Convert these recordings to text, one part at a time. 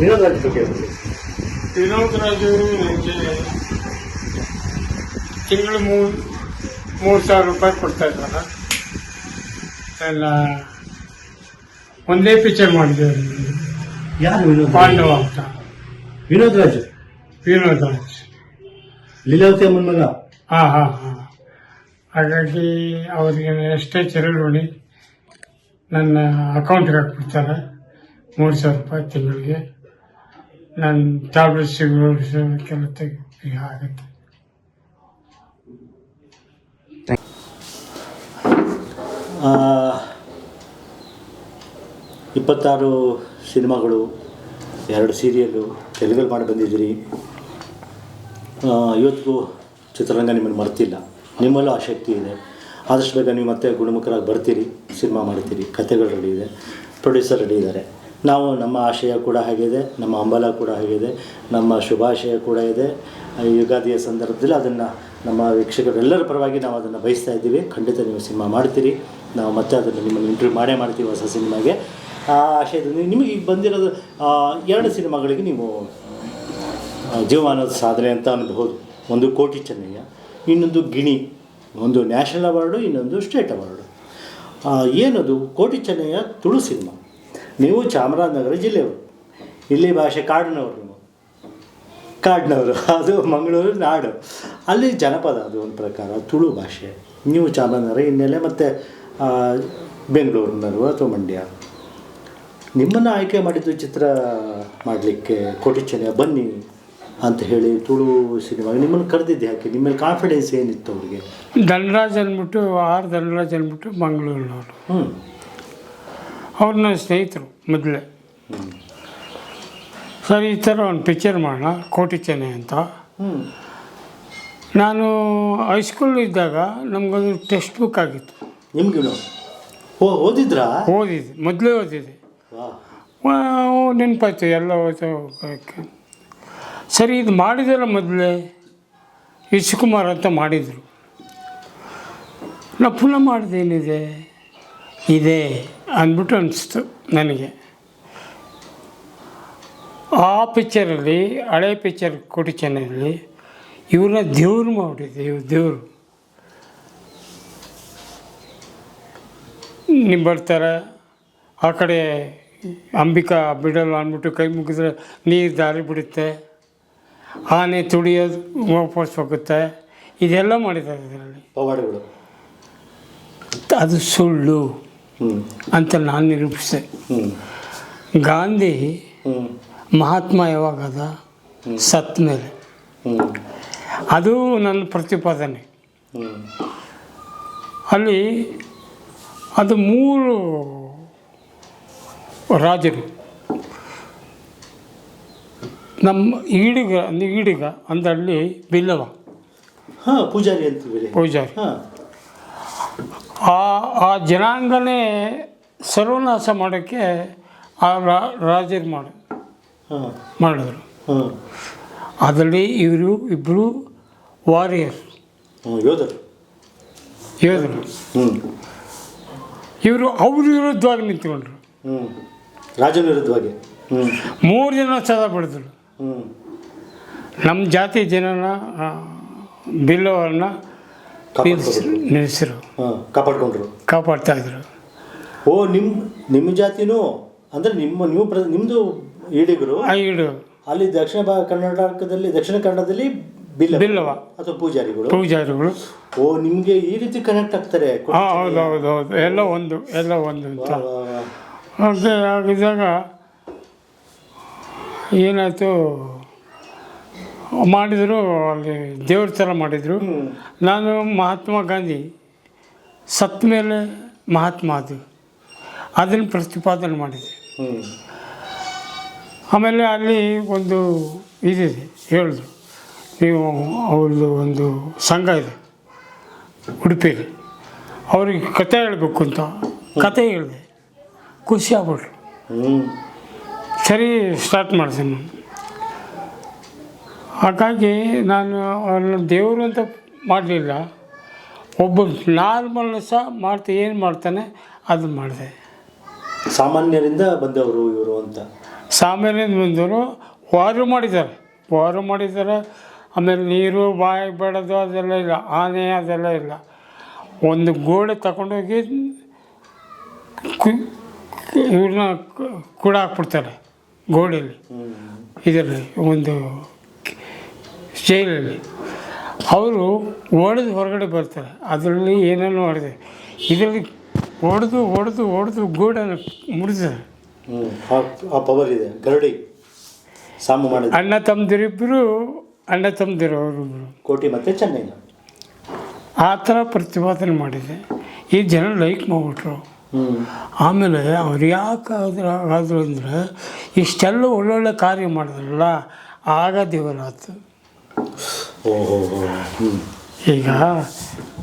ವಿನೋದ್ ರಾಜ್ ಬಗ್ಗೆ. ವಿನೋದ್ ರಾಜ್ ಅವರು ನನಗೆ ತಿಂಗಳು ಮೂರು ಮೂರು ಸಾವಿರ ರೂಪಾಯಿ ಕೊಡ್ತಾ ಇದ್ದಾರೆ ಎಲ್ಲ ಒಂದೇ ಪಿಕ್ಚರ್ ಮಾಡಿದ್ದೇವೆ ಯಾರು ವಿನೋದ್ ಪಾಂಡವ ಅಂತ ವಿನೋದ್ ರಾಜ್ ವಿನೋದ್ ರಾಜ್ ಲೀಲಾವತಿ ಅಮ್ಮನ ಮಗ ಹಾಂ ಹಾಂ ಹಾಂ ಹಾಗಾಗಿ ಅವರಿಗೆ ಎಷ್ಟೇ ಚರಳುವಳಿ ನನ್ನ ಅಕೌಂಟ್ಗೆ ಹಾಕ್ಬಿಡ್ತಾರೆ ಮೂರು ಸಾವಿರ ರೂಪಾಯಿ ತಿಂಗಳಿಗೆ ನಾನು ಟ್ಯಾಬ್ಲೆಟ್ ಸಿಗೋಕ್ಕೆಲ್ಲ ತೆಗಿ ಆಗುತ್ತೆ. ಆ, ಇಪ್ಪತ್ತಾರು ಸಿನಿಮಾಗಳು ಎರಡು ಸೀರಿಯಲ್ಲು ತೆಲುಗಲ್ಲಿ ಮಾಡಿ ಬಂದಿದ್ದೀರಿ. ಆ, ಇವತ್ತಿಗೂ ಚಿತ್ರರಂಗ ನಿಮ್ಮನ್ನು ಮರ್ತಿಲ್ಲ. ನಿಮ್ಮಲ್ಲೂ ಆಸಕ್ತಿ ಇದೆ. ಆದಷ್ಟು ಬೇಗ ನೀವು ಮತ್ತೆ ಗುಣಮುಖರಾಗಿ ಬರ್ತೀರಿ ಸಿನಿಮಾ ಮಾಡ್ತೀರಿ ಕಥೆಗಳು ರೆಡಿ ಇದೆ ಪ್ರೊಡ್ಯೂಸರ್ ರೆಡಿ ಇದ್ದಾರೆ. ನಾವು ನಮ್ಮ ಆಶಯ ಕೂಡ ಹಾಗಿದೆ, ನಮ್ಮ ಹಂಬಲ ಕೂಡ ಹಾಗಿದೆ, ನಮ್ಮ ಶುಭಾಶಯ ಕೂಡ ಇದೆ. ಈ ಯುಗಾದಿಯ ಸಂದರ್ಭದಲ್ಲಿ ಅದನ್ನು ನಮ್ಮ ವೀಕ್ಷಕರೆಲ್ಲರ ಪರವಾಗಿ ನಾವು ಅದನ್ನು ಬಯಸ್ತಾ ಇದ್ದೀವಿ. ಖಂಡಿತ ನೀವು ಸಿನಿಮಾ ಮಾಡ್ತೀರಿ. ನಾವು ಮತ್ತೆ ಅದನ್ನು ನಿಮ್ಮನ್ನು ಇಂಟರ್ವ್ಯೂ ಮಾಡೇ ಮಾಡ್ತೀವಿ ಹೊಸ ಸಿನಿಮಾಗೆ. ಆ ಆಶಯದಲ್ಲಿ ನಿಮಗೆ ಈಗ ಬಂದಿರೋದು ಎರಡು ಸಿನಿಮಾಗಳಿಗೆ ನೀವು ಜೀವಮಾನದ ಸಾಧನೆ ಅಂತ ಅನ್ಬಹುದು. ಒಂದು ಕೋಟಿ ಚೆನ್ನಯ್ಯ, ಇನ್ನೊಂದು ಗಿಣಿ, ಒಂದು ನ್ಯಾಷನಲ್ ಅವಾರ್ಡು, ಇನ್ನೊಂದು ಸ್ಟೇಟ್ ಅವಾರ್ಡು. ಏನದು? ಕೋಟಿ ಚೆನ್ನಯ್ಯ ತುಳು ಸಿನಿಮಾ. ನೀವು ಚಾಮರಾಜನಗರ ಜಿಲ್ಲೆಯವರು. ಇಲ್ಲಿ ಭಾಷೆ ಕಾಡಿನವರು ನೀವು. ಕಾಡಿನವರು. ಅದು ಮಂಗಳೂರು ನಾಡು. ಅಲ್ಲಿ ಜನಪದ ಅದು ಒಂದು ಪ್ರಕಾರ ತುಳು ಭಾಷೆ. ನೀವು ಚಾಮರಾಜನಗರ ಹಿನ್ನೆಲೆ ಮತ್ತು ಬೆಂಗಳೂರಿನವರು ಅಥವಾ ಮಂಡ್ಯ. ನಿಮ್ಮನ್ನು ಆಯ್ಕೆ ಮಾಡಿದ್ದು ಚಿತ್ರ ಮಾಡಲಿಕ್ಕೆ ಕೋಟಿ ಚೆನ್ನಯ್ಯ ಬನ್ನಿ ಅಂತ ಹೇಳಿ ತುಳು ಸಿನಿಮಾಗೆ ನಿಮ್ಮನ್ನು ಕರೆದಿದ್ದೆ. ಯಾಕೆ? ನಿಮ್ಮಲ್ಲಿ ಕಾನ್ಫಿಡೆನ್ಸ್ ಏನಿತ್ತು ಅವ್ರಿಗೆ? ಧನರಾಜ್ ಅಂದ್ಬಿಟ್ಟು ಆರ್ ಧನರಾಜ್ ಅಂದ್ಬಿಟ್ಟು ಮಂಗಳೂರಿನವರು. ಹ್ಞೂ ಅವ್ರು ನನ್ನ ಸ್ನೇಹಿತರು ಮೊದಲೇ. ಸರ್ ಈ ಥರ ಒಂದು ಪಿಕ್ಚರ್ ಮಾಡೋಣ ಕೋಟಿ ಚೆನ್ನೆ ಅಂತ. ನಾನು ಹೈಸ್ಕೂಲ್ ಇದ್ದಾಗ ನಮಗೊಂದು ಟೆಕ್ಸ್ಟ್ ಬುಕ್ ಆಗಿತ್ತು. ನಿಮ್ಗೆ ಓ ಓದಿದ್ರಾ? ಓದಿದ್ದೆ ಮೊದಲೇ ಓದಿದ್ದೆ. ನೆನಪಾಯ್ತು ಎಲ್ಲ ಓದ್ತಾ ಸರಿ ಇದು ಮಾಡಿದಲ್ಲ ಮೊದಲೇ? ವಿಶ್ವಕುಮಾರ್ ಅಂತ ಮಾಡಿದರು. ನಾ ಪುನಃ ಮಾಡಿದೇನಿದೆ ಇದೆ. ಅಂದ್ಬಿಟ್ಟು ಅನಿಸ್ತು ನನಗೆ. ಆ ಪಿಕ್ಚರಲ್ಲಿ ಹಳೆ ಪಿಕ್ಚರ್ ಕೋಟಿ ಚೆನ್ನಲ್ಲಿ ಇವ್ರನ್ನ ದೇವ್ರು ಮಾಡಿದ್ದೆ ಇವ್ರು ದೇವರು. ನಿಮ್ಮ ಬರ್ತಾರೆ ಆ ಕಡೆ ಅಂಬಿಕಾ ಬಿಡಲ್ಲ ಅಂದ್ಬಿಟ್ಟು ಕೈ ಮುಗಿದ್ರೆ ನೀರು ದಾರಿ ಬಿಡುತ್ತೆ. ಆನೆ ತುಳಿಯೋದು ವಾಪಸ್ ಹೋಗುತ್ತೆ. ಇದೆಲ್ಲ ಮಾಡಿದ್ದಾರೆ ಇದರಲ್ಲಿ. ಅದು ಸುಳ್ಳು. ಅಂತ ನಾನು ನಿರೂಪಿಸಿದೆ. ಗಾಂಧಿ ಮಹಾತ್ಮ ಯಾವಾಗದ? ಸತ್ ಮೇಲೆ. ಅದು ನನ್ನ ಪ್ರತಿಪಾದನೆ. ಅಲ್ಲಿ ಅದು ಮೂರು ರಾಜರು. ನಮ್ಮ ಈಡಿಗ ಈಡಿಗ ಅಂದಲ್ಲಿ ಬಿಲ್ಲವ. ಹಾಂ ಪೂಜಾರಿ ಅಂತ ಪೂಜಾರಿ. ಹಾಂ. ಆ ಆ ಜನಾಂಗನೇ ಸರ್ವನಾಶ ಮಾಡೋಕ್ಕೆ ಆ ರಾ- ರಾಜರು ಮಾಡ ಹಾಂ. ಮಾಡಿದ್ರು. ಅದರಲ್ಲಿ ಇವರು ಇಬ್ಬರು ವಾರಿಯರ್ ಯೋಧರು. ಯೋಧರು. ಇವರು ಅವ್ರ ವಿರುದ್ಧವಾಗಿ ನಿಂತ್ಕೊಂಡ್ರು. ರಾಜನ ವಿರುದ್ಧವಾಗಿ. ಮೂರು ಜನ ಸದಾ ಬೆಳೆದ್ರು ಹ್ಞೂ ನಮ್ಮ ಜಾತಿ ಜನನ ಕಾಪಾಡ್ಕೊಂಡ್ರು ನಿಲ್ಲಿಸಿರು ಕಾಪಾಡ್ಕೊಂಡ್ರು. ಕಾಪಾಡ್ತಾ ಇದ್ರು. ಓ ನಿಮ್ಮ ನಿಮ್ಮ ಜಾತಿನೂ ಅಂದರೆ ನಿಮ್ಮ ನೀವು ಪ್ರ ನಿಮ್ಮದು ಈಡಿಗರು ಈಡು. ಅಲ್ಲಿ ದಕ್ಷಿಣ ಕರ್ನಾಟಕದಲ್ಲಿ ದಕ್ಷಿಣ ಕನ್ನಡದಲ್ಲಿ ಬಿಲ್ಲ ಬಿಲ್ಲವ. ಅಥವಾ ಪೂಜಾರಿಗಳು? ಪೂಜಾರಿಗಳು. ಓ ನಿಮಗೆ ಈ ರೀತಿ ಕನೆಕ್ಟ್ ಆಗ್ತಾರೆ ಹೌದು ಹೌದು ಹೌದು. ಎಲ್ಲ ಒಂದು ಎಲ್ಲ ಒಂದು ಅಂತ. ಆಗಿದ್ದಾಗ ಏನಾಯಿತು? ಮಾಡಿದರು ಅಲ್ಲಿ ದೇವ್ರ ಥರ ಮಾಡಿದರು. ನಾನು ಮಹಾತ್ಮ ಗಾಂಧಿ ಸತ್ತ ಮೇಲೆ ಮಹಾತ್ಮ ಅದು ಅದನ್ನು ಪ್ರತಿಪಾದನೆ ಮಾಡಿದೆ ಆಮೇಲೆ ಅಲ್ಲಿ ಒಂದು ಇದಿದೆ ಹೇಳಿದ್ರು. ನೀವು ಅವ್ರದ್ದು ಒಂದು ಸಂಘ ಇದೆ ಉಡುಪಿಯಲ್ಲಿ ಅವ್ರಿಗೆ ಕತೆ ಹೇಳಬೇಕು ಅಂತ ಕತೆ ಹೇಳಿದೆ. ಖುಷಿ ಆಗ್ಬಿಟ್ರು. ಸರಿ ಸ್ಟಾರ್ಟ್ ಮಾಡಿದೆ ನಾನು. ಹಾಗಾಗಿ ನಾನು ಅವ್ರನ್ನ ದೇವರು ಅಂತ ಮಾಡಲಿಲ್ಲ. ಒಬ್ಬ ನಾರ್ಮಲ್ ಸಹ ಮಾಡ್ತಾ ಏನು ಮಾಡ್ತಾನೆ ಅದು ಮಾಡಿದೆ. ಸಾಮಾನ್ಯರಿಂದ ಬಂದವರು ಇವರು ಅಂತ. ಸಾಮಾನ್ಯರಿಂದ ಬಂದವರು ವಾರು ಮಾಡಿದ್ದಾರೆ. ವಾರು ಮಾಡಿದ್ದಾರೆ. ಆಮೇಲೆ ನೀರು ಬಾಯಿ ಬೇಡದು ಅದೆಲ್ಲ ಇಲ್ಲ. ಆನೆ ಅದೆಲ್ಲ ಇಲ್ಲ. ಒಂದು ಗೋಡೆ ತಗೊಂಡೋಗಿ ಇವ್ರನ್ನ ಕೂಡ ಹಾಕ್ಬಿಡ್ತಾರೆ ಗೋಡೆಯಲ್ಲಿ ಇದರಲ್ಲಿ ಒಂದು ಜೈಲಲ್ಲಿ ಅವರು ಹೊಡೆದು ಹೊರಗಡೆ ಬರ್ತಾರೆ. ಅದರಲ್ಲಿ ಏನೇನೋ ಹೊಡೆದೆ. ಇದರಲ್ಲಿ ಹೊಡೆದು ಹೊಡೆದು ಹೊಡೆದು ಗೂಡನ್ನು ಹ್ಮ್. ಆ- ಪವರ್ ಇದೆ. ಗರಡಿ ಸಾಮು ಮಾಡಿ ಅಣ್ಣ ತಮ್ಮದಿರಿಬ್ಬರು ಅಣ್ಣ ತಮ್ಮದಿರು ಅವರಿಬ್ಬರು ಕೋಟಿ ಮತ್ತೆ ಚೆನ್ನೈನ ಆ ಥರ ಪ್ರತಿಪಾದನೆ ಮಾಡಿದೆ. ಈ ಜನ ಲೈಕ್ ಮಾಡಿಬಿಟ್ರು. ಆಮೇಲೆ ಅವ್ರು ಯಾಕೆ ಆದ್ರೆ ಆದರು ಅಂದರೆ ಇಷ್ಟೆಲ್ಲ ಒಳ್ಳೊಳ್ಳೆ ಕಾರ್ಯ ಮಾಡಿದ್ರಲ್ಲ ಆಗ ದೇವರಾತು ಈಗ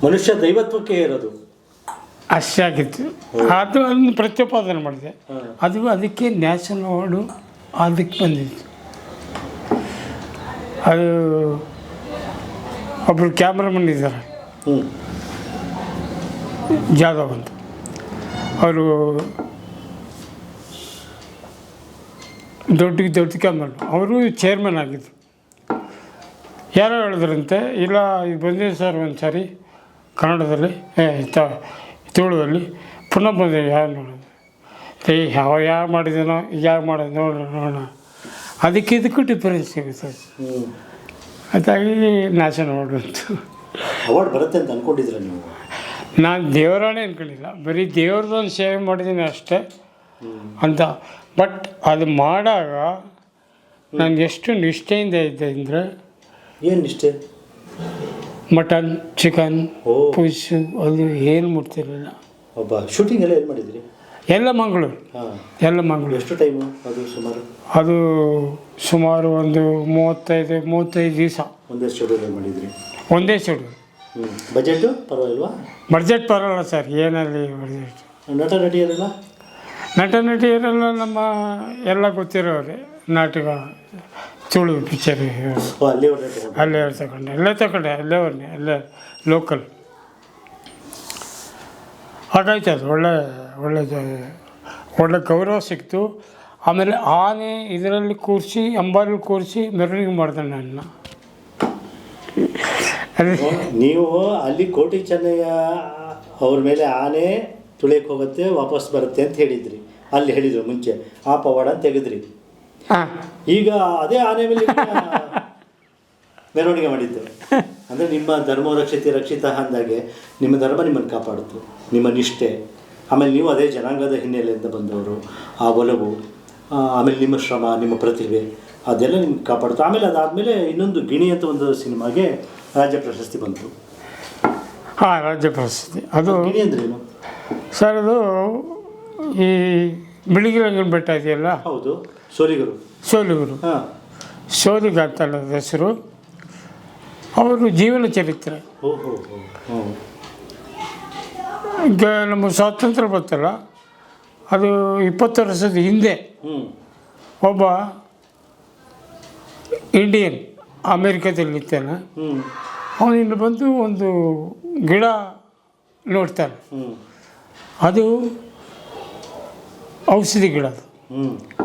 ಮನುಷ್ಯ ದೈವತ್ವಕ್ಕೆ ಇರೋದು ಅಷ್ಟೇ ಆಗಿತ್ತು ಅದು ಅದನ್ನು ಪ್ರತ್ಯುಪಾದನೆ ಮಾಡಿದೆ. ಅದು ಅದಕ್ಕೆ ನ್ಯಾಷನಲ್ ಅವಾರ್ಡು ಅದಕ್ಕೆ ಬಂದಿತ್ತು. ಅದು ಒಬ್ಬರು ಕ್ಯಾಮ್ರಾಮನ್ ಇದ್ದಾರೆ. ಜಾಧವ್ ಅಂತ. ಅವರು ದೊಡ್ಡ ದೊಡ್ಡ ಕ್ಯಾಮ್ರಾಮನ್. ಅವರು ಚೇರ್ಮನ್ ಆಗಿದ್ರು. ಯಾರೋ ಹೇಳಿದ್ರಂತೆ ಇಲ್ಲ ಇದು ಬಂದಿದೆ ಸರ್ ಒಂದು ಸಾರಿ ಕನ್ನಡದಲ್ಲಿ ಏ ತ ತುಳುವಲ್ಲಿ ಪುನಃ ಬಂದಿದೆ ಯಾರು ನೋಡೋದು ಏ ಯಾವ ಯಾರು ಮಾಡಿದನೋ ಯಾರು ಮಾಡೋದು ನೋಡೋಣ ನೋಡೋಣ. ಅದಕ್ಕೆ ಇದಕ್ಕೂ ಡಿಫರೆನ್ಸ್ ಸಿಗುತ್ತೆ. ಸರ್ ಅದಾಗಿ ನಾಶ ಮಾಡುವಂತು ಅವಾರ್ಡ್ ಬರುತ್ತೆ ಅಂತ ಅಂದ್ಕೊಂಡಿದ್ರೆ ನೀವು? ನಾನು ದೇವರಾಣೆ ಅಂದ್ಕೊಂಡಿಲ್ಲ ಬರೀ ದೇವ್ರದ್ದೊಂದು ಸೇವೆ ಮಾಡಿದ್ದೀನಿ ಅಷ್ಟೇ ಅಂತ. ಬಟ್ ಅದು ಮಾಡಾಗ ನಾನು ಎಷ್ಟು ನಿಷ್ಠೆಯಿಂದ ಇದ್ದೆ ಅಂದರೆ ಏನು ಇಷ್ಟೇ ಮಟನ್ ಚಿಕನ್ ಓ. ಫಿಶ್ ಅದು ಏನು ಮುಟ್ತಿರಲಿಲ್ಲ ಒಬ್ಬ ಶೂಟಿಂಗ್ ಎಲ್ಲ ಏನು ಮಾಡಿದ್ರಿ? ಎಲ್ಲ ಮಂಗಳೂರು. ಹಾಂ. ಎಲ್ಲ ಮಂಗಳೂರು. ಎಷ್ಟು ಟೈಮು ಅದು ಸುಮಾರು? ಅದು ಸುಮಾರು ಒಂದು ಮೂವತ್ತೈದು ಮೂವತ್ತೈದು ದಿವಸ. ಒಂದೇ ಶೆಡ್ಯೂಲ್ ಮಾಡಿದ್ರಿ. ಒಂದೇ ಶೆಡ್ಯೂಲ್ ಹ್ಞೂ ಬಜೆಟು ಪರವಾಗಿಲ್ವಾ? ಬಜೆಟ್ ಬರೋಲ್ಲ ಸರ್ ಏನಲ್ಲಿ ಬಡ್ಜೆಟ್ ನಟ ನಟಿಯರೆಲ್ಲ ನಟ ನಟಿಯರೆಲ್ಲ ನಮ್ಮ ಎಲ್ಲ ಗೊತ್ತಿರೋರೆ ನಾಟಕ. ತುಳು ಪಿಕ್ಚರ್ ಅಲ್ಲಿ ಅಲ್ಲೇ ತಗೊಂಡೆ. ಅಲ್ಲೇ ತಗೊಂಡೆ ಅಲ್ಲೇ ಅವ್ರನ್ನೇ ಅಲ್ಲೇ ಲೋಕಲ್ ಹಾಗಾಯ್ತು ಅದು. ಒಳ್ಳೆ ಒಳ್ಳೆ ಒಳ್ಳೆ ಗೌರವ ಸಿಕ್ತು. ಆಮೇಲೆ ಆನೆ ಇದರಲ್ಲಿ ಕೂರಿಸಿ ಅಂಬಾರಲ್ಲಿ ಕೂರಿಸಿ ಮೆರವಣಿಗೆ ಮಾಡಿದೆ ನನ್ನ. ನೀವು ಅಲ್ಲಿ ಕೋಟಿ ಚೆನ್ನಯ್ಯ ಅವ್ರ ಮೇಲೆ ಆನೆ ತುಳಿಯಕ್ಕೆ ಹೋಗುತ್ತೆ ವಾಪಸ್ ಬರುತ್ತೆ ಅಂತ ಹೇಳಿದ್ರಿ. ಅಲ್ಲಿ ಹೇಳಿದ್ರು ಮುಂಚೆ. ಆ ಪವಾಡ ತೆಗೆದ್ರಿ. ಈಗ ಅದೇ ಆನೆ ಮೇಲೆ ಮೆರವಣಿಗೆ ಮಾಡಿದ್ದು. ಅಂದರೆ ನಿಮ್ಮ ಧರ್ಮ ರಕ್ಷಿತ ರಕ್ಷಿತ ಅಂದಾಗೆ ನಿಮ್ಮ ಧರ್ಮ ನಿಮ್ಮನ್ನು ಕಾಪಾಡಿತು ನಿಮ್ಮ ನಿಷ್ಠೆ. ಆಮೇಲೆ ನೀವು ಅದೇ ಜನಾಂಗದ ಹಿನ್ನೆಲೆಯಿಂದ ಬಂದವರು ಆ ಒಲವು ಆಮೇಲೆ ನಿಮ್ಮ ಶ್ರಮ ನಿಮ್ಮ ಪ್ರತಿಭೆ ಅದೆಲ್ಲ ನಿಮ್ಗೆ ಕಾಪಾಡ್ತು ಆಮೇಲೆ ಅದಾದಮೇಲೆ ಇನ್ನೊಂದು ಗಿಣಿ ಅಂತ ಒಂದು ಸಿನಿಮಾಗೆ ರಾಜ್ಯ ಪ್ರಶಸ್ತಿ ಬಂತು. ಹಾಂ ರಾಜ್ಯ ಪ್ರಶಸ್ತಿ. ಅದು ಗಿಣಿ ಅಂದ್ರೇನು ಸರ್ ಅದು ಈ ಬಿಳಿಗಿರಂಗನ ಬೆಟ್ಟ ಇದೆಯಲ್ಲ? ಹೌದು. ಸೋಲಿಗರು. ಸೋಲಿಗರು. ಹಾಂ. ಸೋಲಿಗ ಅಂತಲ್ಲ ಅದ್ರ ಹೆಸರು. ಅವರು ಜೀವನ ಚರಿತ್ರೆ. ಓಹೋ ಈಗ ನಮ್ಮ ಸ್ವಾತಂತ್ರ್ಯ ಬರ್ತಲ್ಲ ಅದು ಇಪ್ಪತ್ತು ವರ್ಷದ ಹಿಂದೆ ಒಬ್ಬ ಇಂಡಿಯನ್ ಅಮೇರಿಕಾದಲ್ಲಿದ್ದಾನೆ. ಅವನಿಂದ ಬಂದು ಒಂದು ಗಿಡ ನೋಡ್ತಾನೆ. ಅದು ಔಷಧಿ ಗಿಡ ಅದು. ಹ್ಞೂ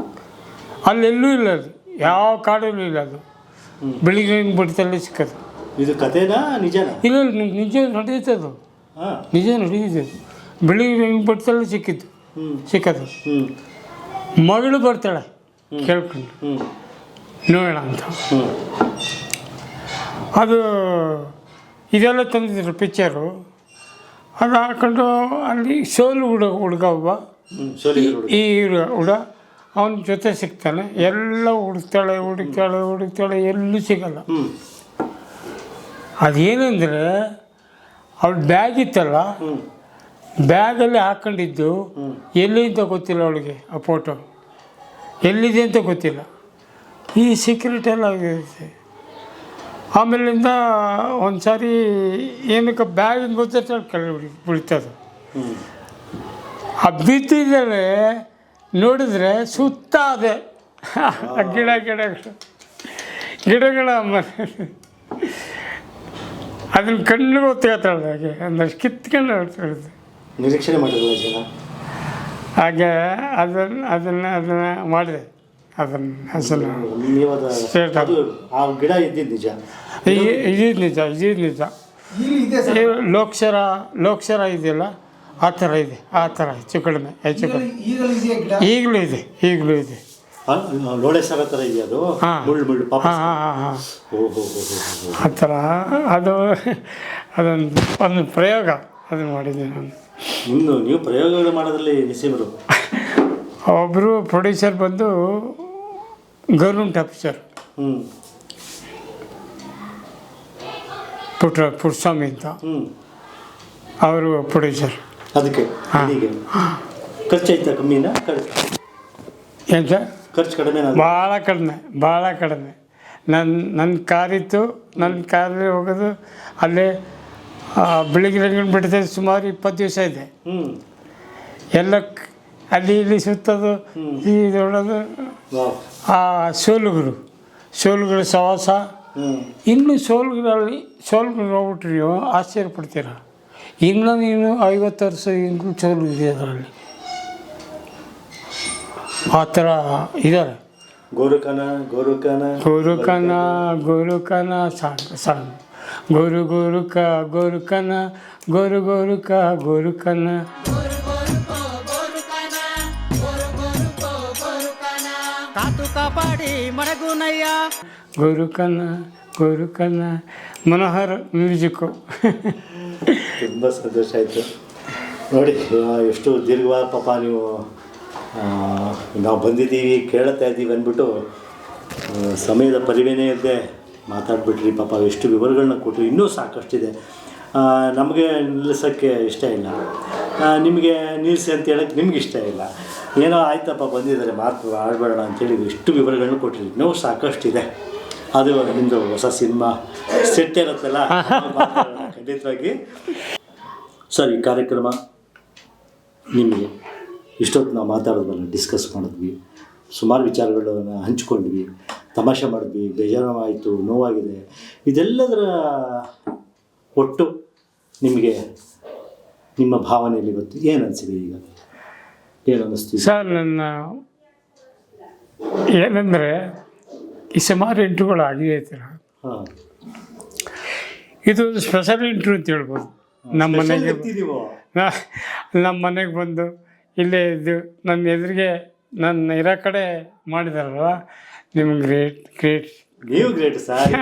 ಅಲ್ಲೆಲ್ಲೂ ಇಲ್ಲ ಅದು. ಯಾವ ಕಾಡಲ್ಲೂ ಇಲ್ಲ ಅದು. ಬೆಳಿಗ್ಗೆ ಬಿಡ್ತಲ್ಲೇ ಸಿಕ್ಕದು. ಇದು ಕಥೆನಾ ನಿಜನಾ? ಇಲ್ಲ ಇಲ್ಲ, ನಿಜ ನಡೆಯುತ್ತೆ ಅದು. ಹಾಂ. ನಿಜ ನಡೆಯುತ್ತೆ ಬೆಳಿಗ್ಗೆ ಬಿಡ್ತಲ್ಲೇ ಸಿಕ್ಕಿದ್ದು. ಹ್ಞೂ ಸಿಕ್ಕದು. ಹ್ಞೂ ಮಗಳು ಬರ್ತಾಳೆ. ಕೇಳ್ಕೊಂಡು. ಹ್ಞೂ ನೋಡೋಣ ಅಂತ. ಹ್ಞೂ ಅದು ಇದೆಲ್ಲ ತಂದಿದ್ರು ಪಿಕ್ಚರು ಅದು ಹಾಕೊಂಡು ಅಲ್ಲಿ ಸೋಲು ಹುಡುಗ ಹುಡುಗ ಒಬ್ಬ. ಹ್ಞೂ ಈ ಹುಡುಗ ಹುಡುಗ. ಅವನ ಜೊತೆ ಸಿಗ್ತಾನೆ. ಎಲ್ಲ ಹುಡುಕ್ತಾಳೆ ಹುಡುಕ್ತಾಳೆ ಹುಡುಕ್ತಾಳೆ ಎಲ್ಲೂ ಸಿಗಲ್ಲ. ಅದು ಅದೇನೆಂದರೆ ಅವಳ ಬ್ಯಾಗ್ ಇತ್ತಲ್ಲ ಬ್ಯಾಗಲ್ಲಿ ಹಾಕೊಂಡಿದ್ದು. ಎಲ್ಲಿ ಅಂತ ಗೊತ್ತಿಲ್ಲ ಅವಳಿಗೆ ಆ ಫೋಟೋ ಎಲ್ಲಿದೆ ಅಂತ ಗೊತ್ತಿಲ್ಲ. ಈ ಸೀಕ್ರೆಟ್ ಎಲ್ಲ ಆಗಿರುತ್ತೆ ಆಮೇಲಿಂದ ಒಂದು ಸಾರಿ ಏನಕ್ಕೆ ಬ್ಯಾಗಿನ ಗೊತ್ತಿರ್ತಾಳೆ ಕೆಳಗೆ ಬಿಡಿ ಬಿಡ್ತದೆ ಆ ಬಿದ್ದಿದ್ದರೆ ನೋಡಿದ್ರೆ ಸುತ್ತ ಅದೇ. ಆ ಗಿಡ ಗಿಡಗಳು ಗಿಡಗಳ ಮನೆ ಅದನ್ನ ಕಣ್ಣು ಗೊತ್ತಾಗ್ತಾಳೆ ಹಾಗೆ. ಒಂದಷ್ಟು ಕಿತ್ಕೊಂಡು ಹೊರ್ಟೋಗುತ್ತೆ. ನಿರೀಕ್ಷಣೆ ಮಾಡಿರಲ್ಲ ಜನ? ಹಾಗೆ ಅದನ್ನು ಅದನ್ನು ಅದನ್ನು ಮಾಡಿದೆ. ಅದನ್ನ ಹೆಸರು. ಆ ಗಿಡ ಇದ್ದಿದ್ದು ನಿಜ? ಇದು ನಿಜ ಇದು ನಿಜ. ಇಲ್ಲಿ ಇದೆ ಸರ್. ಲೋಕ್ಷರ ಲೋಕ್ಷರ ಇದೆಯಲ್ಲ? ಆ ಥರ ಇದೆ ಆ ಥರ ಹೆಚ್ಚು ಕಡಿಮೆ ಹೆಚ್ಚು ಕಡಿಮೆ. ಈಗಲೂ ಇದೆ ಈಗಲೂ ಇದೆ. ಆ, ಲೋಳೆ ಸರ ಥರ ಅದು. ಆ ಥರ ಅದು ಅದೊಂದು ಒಂದು ಪ್ರಯೋಗ ಅದನ್ನು ಮಾಡಿದ್ದೆ ನಾನು. ಇನ್ನು ನೀವು ಪ್ರಯೋಗಗಳು ಮಾಡೋದ್ರಲ್ಲಿ ನಿಸೀಮರು. ಒಬ್ಬರು ಪ್ರೊಡ್ಯೂಸರ್ ಬಂದು ಗೌರ್ಮೆಂಟ್ ಆಫೀಸರ್. ಹ್ಞೂ ಪುಟ್ಟ ಪುಟ್ಟಸ್ವಾಮಿ ಅಂತ. ಹ್ಞೂ ಅವರು ಪ್ರೊಡ್ಯೂಸರ್. ಅದಕ್ಕೆ ಖರ್ಚು ಖರ್ಚಾಯ್ತಾ ಕಮ್ಮಿನಾ ಖರ್ಚು ಏನು ಸರ್? ಖರ್ಚು ಕಡಿಮೆ ಭಾಳ ಕಡಿಮೆ ಭಾಳ ಕಡಿಮೆ. ನನ್ನ ನನ್ನ ಕಾರಿತ್ತು ನನ್ನ ಕಾರಲ್ಲಿ ಹೋಗೋದು ಅಲ್ಲೇ ಬೆಳಿಗ್ಗೆ ರಂಗನ ಬಿಟ್ಟಿದೆ ಸುಮಾರು ಇಪ್ಪತ್ತು ದಿವಸ ಇದೆ. ಹ್ಞೂ ಎಲ್ಲ ಅಲ್ಲಿ ಇಲ್ಲಿ ಸುತ್ತೋದು ಈ ನೋಡೋದು ಆ ಸೋಲುಗಳು ಸೋಲುಗಳ ಸವಾಸ ಇನ್ನು ಸೋಲುಗಳಲ್ಲಿ ಸೋಲುಗಳು ನೋಡ್ಬಿಟ್ರಿ ನೀವು ಆಶ್ಚರ್ಯ ಪಡ್ತೀರ? ಇನ್ನು ನೀನು ಐವತ್ತು ವರ್ಷ ಇನ್ನೂ ಸೋಲು ಇದೆ ಅದರಲ್ಲಿ. ಆ ಥರ ಇದ್ದಾರೆ. Gorukana Gorukana Gorukana Gorukana song song. Goru ಗೋರುಕ ಗೋರುಕನ ಗೋರು ಗೋರುಕ ಗೋರುಕನ ಕಾತು ಕಾಪಾಡಿ ಮಡಗುನಯ್ಯ. ಗೋರುಕನ ಗೋರುಕನ ಮನೋಹರ್ ಮ್ಯೂಸಿಕ್ಕು. ತುಂಬ ಸಂತೋಷ ಆಯಿತು. ನೋಡಿ ಎಷ್ಟು ದೀರ್ಘವಾದ ಪಾಪ ನೀವು ನಾವು ಬಂದಿದ್ದೀವಿ ಕೇಳ್ತಾ ಇದ್ದೀವಿ ಅಂದ್ಬಿಟ್ಟು ಸಮಯದ ಪರಿವೇನೇ ಇಲ್ಲದೆ ಮಾತಾಡ್ಬಿಟ್ರಿ, ಪಾಪ ಎಷ್ಟು ವಿವರಗಳನ್ನ ಕೊಟ್ಟರು ಇನ್ನೂ ಸಾಕಷ್ಟಿದೆ. ನಮಗೆ ನಿಲ್ಲಿಸೋಕ್ಕೆ ಇಷ್ಟ ಇಲ್ಲ. ನಿಮಗೆ ನಿಲ್ಲಿಸಿ ಅಂತ ಹೇಳೋಕ್ಕೆ ನಿಮ್ಗೆ ಇಷ್ಟ ಇಲ್ಲ. ಏನೋ ಆಯ್ತಪ್ಪ, ಬಂದಿದ್ದಾರೆ, ಮಾತು ಆಡಬೇಡ ಅಂತೇಳಿ ಎಷ್ಟು ವಿವರಗಳನ್ನ ಕೊಟ್ಟಿರಿ ಇನ್ನೂ ಸಾಕಷ್ಟಿದೆ. ಅದು ನಿಮ್ಮದು ಹೊಸ ಸಿನಿಮಾ. ಸೆಟ್ ಇರುತ್ತಲ್ಲ ಖಂಡಿತವಾಗಿ. ಸರ್ ಈ ಕಾರ್ಯಕ್ರಮ ನಿಮಗೆ. ಇಷ್ಟೊತ್ತು ನಾವು ಮಾತಾಡೋದಲ್ಲ ಡಿಸ್ಕಸ್ ಮಾಡಿದ್ವಿ. ಸುಮಾರು ವಿಚಾರಗಳನ್ನು ಹಂಚ್ಕೊಂಡ್ವಿ. ತಮಾಷೆ ಮಾಡಿದ್ವಿ. ಬೇಜಾರಾಯಿತು ನೋವಾಗಿದೆ. ಇದೆಲ್ಲದರ ಒಟ್ಟು ನಿಮಗೆ ನಿಮ್ಮ ಭಾವನೆಯಲ್ಲಿ ಗೊತ್ತು ಏನು ಅನಿಸಿದೆ ಈಗ? ಏನು ಅನ್ನಿಸ್ತೀವಿ ಸರ್ ನನ್ನ ಏನಂದರೆ ಈ ಸುಮಾರು ಎಂಟುಗಳು ಆಗಿದೆ ಐತೆ ಹಾಂ. ಇದು ಒಂದು ಸ್ಪೆಷಲ್ ಇಂಟ್ರ್ಯೂ ಅಂತ ಹೇಳ್ಬೋದು. ನಮ್ಮ ಮನೆಗೆ ನಮ್ಮ ಮನೆಗೆ ಬಂದು ಇಲ್ಲೇ ಇದ್ದು ನನ್ನ ಎದುರಿಗೆ ನನ್ನ ಇರೋ ಕಡೆ ಮಾಡಿದಾರಲ್ವ? ನಿಮ್ಗೆ ಗ್ರೇಟ್ ಗ್ರೇಟ್ ನೀವು ಗ್ರೇಟ್ ಸರ್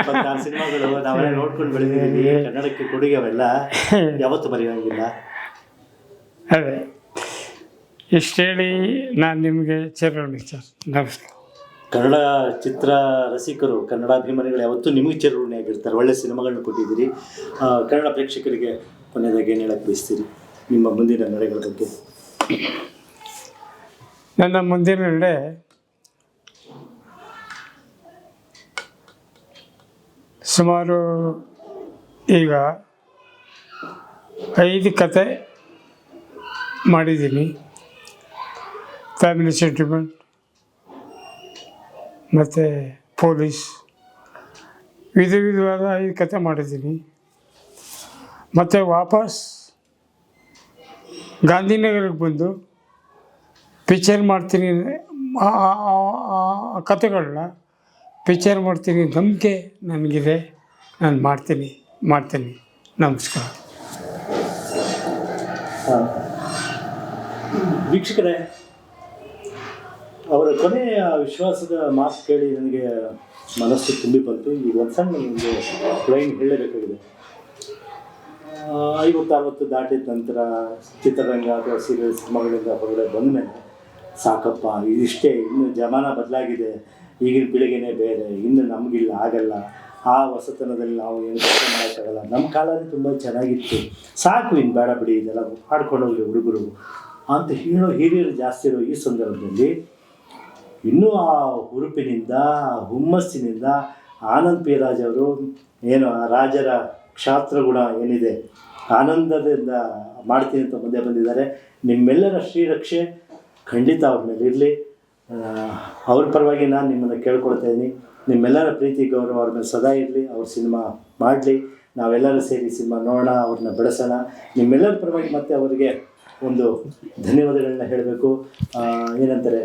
ಸಿನಿಮಾಗಳು ನಾವೆಲ್ಲ ನೋಡ್ಕೊಂಡು ಬೆಳೆದಿದ್ದೀವಿ. ಕನ್ನಡಕ್ಕೆ ಕೊಡುಗೆ ಅವೆಲ್ಲ. ಯಾವತ್ತು ಮರೆಯೋಂಗಿಲ್ಲ. ಅದೇ. ಇಷ್ಟು ಹೇಳಿ ನಾನು ನಿಮಗೆ ಚಿರೋಣಿ ಸರ್ ನಮಸ್ಕಾರ ಕನ್ನಡ ಚಿತ್ರ ರಸಿಕರು, ಕನ್ನಡ ಅಭಿಮಾನಿಗಳು ಯಾವತ್ತೂ ನಿಮಗೆ ಚಿರಋಣಿಯಾಗಿರ್ತಾರೆ ಒಳ್ಳೆ ಸಿನಿಮಾಗಳನ್ನ ಕೊಟ್ಟಿದ್ದೀರಿ. ಕನ್ನಡ ಪ್ರೇಕ್ಷಕರಿಗೆ ಕೊನೆಯದಾಗಿ ಏನು ಹೇಳಕ್ಕೆ ಬಯಸ್ತೀರಿ? ನಿಮ್ಮ ಮುಂದಿನ ನಡೆಗಳ ಬಗ್ಗೆ. ನನ್ನ ಮುಂದಿನ ನಡೆ ಸುಮಾರು ಈಗ ಐದು ಕತೆ ಮಾಡಿದ್ದೀನಿ. Family sentiment. ಮತ್ತು ಪೊಲೀಸ್, ವಿಧ ವಿಧವಾದ ಐದು ಕತೆ ಮಾಡಿದ್ದೀನಿ. ಮತ್ತು ವಾಪಸ್ ಗಾಂಧಿನಗರಕ್ಕೆ ಬಂದು ಪಿಕ್ಚರ್ ಮಾಡ್ತೀನಿ, ಆ- ಕತೆಗಳನ್ನ ಪಿಕ್ಚರ್ ಮಾಡ್ತೀನಿ, ನಂಬಿಕೆ ನನಗಿದೆ, ನಾನು ಮಾಡ್ತೀನಿ ಮಾಡ್ತೀನಿ. ನಮಸ್ಕಾರ. ವೀಕ್ಷಕರೇ ಅವರ ಕೊನೆಯ ವಿಶ್ವಾಸದ ಮಾತು ಕೇಳಿ ನನಗೆ ಮನಸ್ಸು ತುಂಬಿ ಬಂತು. ಈಗ ಒಂದು ಸಣ್ಣ ಒಂದು ಲೈನ್ ಹೇಳಬೇಕಾಗಿದೆ. ಐವತ್ತು ಅರವತ್ತು ದಾಟಿದ ನಂತರ ಚಿತ್ರರಂಗ ಅಥವಾ ಸೀರಿಯಲ್ ಸಿನಿಮಾಗಳಿಂದ ಹೊರಗಡೆ ಬಂದ ಮೇಲೆ ಸಾಕಪ್ಪ, ಇದಿಷ್ಟೇ, ಇನ್ನು ಜಮಾನ ಬದಲಾಗಿದೆ. ಈಗಿನ ಪೀಳಿಗೆನೇ ಬೇರೆ, ಇನ್ನು ನಮಗಿಲ್ಲ ಆಗಲ್ಲ ಆ ಹೊಸತನದಲ್ಲಿ ನಾವು ಏನು ಕೆಲಸ ಮಾಡೋಕ್ಕಾಗಲ್ಲ. ನಮ್ಮ ಕಾಲದಲ್ಲಿ ತುಂಬ ಚೆನ್ನಾಗಿತ್ತು. ಸಾಕು, ಇನ್ನು ಬೇಡ ಬಿಡಿ, ಇದೆಲ್ಲ ಮಾಡ್ಕೊಂಡೋಗ್ಲಿ ಹುಡುಗರು ಅಂತ ಹೇಳೋ ಹಿರಿಯರು ಜಾಸ್ತಿ ಇರೋ ಈ ಸಂದರ್ಭದಲ್ಲಿ ಇನ್ನೂ ಆ ಹುರುಪಿನಿಂದ, ಹುಮ್ಮಸ್ಸಿನಿಂದ ಆನಂದ್ ಪಿ ರಾಜ್ ಅವರು ಏನು ಆ ರಾಜರ ಕ್ಷಾತ್ರಗುಣ ಏನಿದೆ ಆನಂದದಿಂದ ಮಾಡ್ತೀನಿ ಅಂತ ಮುಂದೆ ಬಂದಿದ್ದಾರೆ. ನಿಮ್ಮೆಲ್ಲರ ಶ್ರೀರಕ್ಷೆ ಖಂಡಿತ ಅವ್ರ ಮೇಲೆ ಇರಲಿ. ಅವ್ರ ಪರವಾಗಿ ನಾನು ನಿಮ್ಮನ್ನು ಕೇಳ್ಕೊಳ್ತಾ ಇದ್ದೀನಿ. ನಿಮ್ಮೆಲ್ಲರ ಪ್ರೀತಿ, ಗೌರವ ಅವ್ರ ಮೇಲೆ ಸದಾ ಇರಲಿ. ಅವ್ರ ಸಿನಿಮಾ ಮಾಡಲಿ. ನಾವೆಲ್ಲರೂ ಸೇರಿ ಸಿನಿಮಾ ನೋಡೋಣ, ಅವ್ರನ್ನ ಬೆಳೆಸೋಣ. ನಿಮ್ಮೆಲ್ಲರ ಪರವಾಗಿ ಮತ್ತೆ ಅವರಿಗೆ ಒಂದು ಧನ್ಯವಾದಗಳನ್ನ ಹೇಳಬೇಕು. ಏನಂತಾರೆ?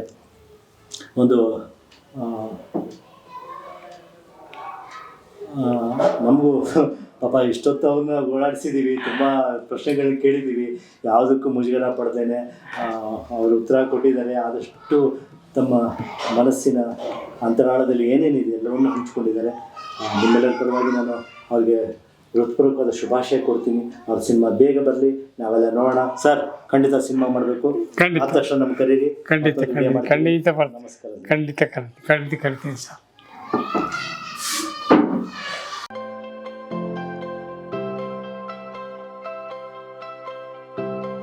ಒಂದು ನಮಗೂ ಪಾಪ ಇಷ್ಟೊತ್ತು ಅವನ್ನ ಓಡಾಡಿಸಿದ್ದೀವಿ ತುಂಬ ಪ್ರಶ್ನೆಗಳನ್ನ ಕೇಳಿದ್ದೀವಿ ಯಾವುದಕ್ಕೂ ಮುಜುಗರ ಪಡ್ದೇನೆ ಅವರು ಉತ್ತರ ಕೊಟ್ಟಿದ್ದಾರೆ. ಆದಷ್ಟು ತಮ್ಮ ಮನಸ್ಸಿನ ಅಂತರಾಳದಲ್ಲಿ ಏನೇನಿದೆ ಎಲ್ಲವನ್ನು ಹಂಚ್ಕೊಂಡಿದ್ದಾರೆ. ನಿಮ್ಮೆಲ್ಲರ ಪರವಾಗಿ ನಾನು ಅವ್ರಿಗೆ ಹೃತ್ಪೂರ್ವಕವಾದ ಶುಭಾಶಯ ಕೊಡ್ತೀನಿ. ಅವ್ರ ಸಿನಿಮಾ ಬೇಗ ಬರಲಿ ನಾವೆಲ್ಲ ನೋಡೋಣ. ಸರ್ ಖಂಡಿತ ಸಿನಿಮಾ ಮಾಡಬೇಕು. ಖಂಡಿತ. ತಕ್ಷಣ ನಮ್ಮ ಕರೀರಿ. ಖಂಡಿತ ಖಂಡಿತ ನಮಸ್ಕಾರ. ಖಂಡಿತ ಖಂಡಿತ ಖಂಡಿತ ಕರಿತೀನಿ ಸರ್.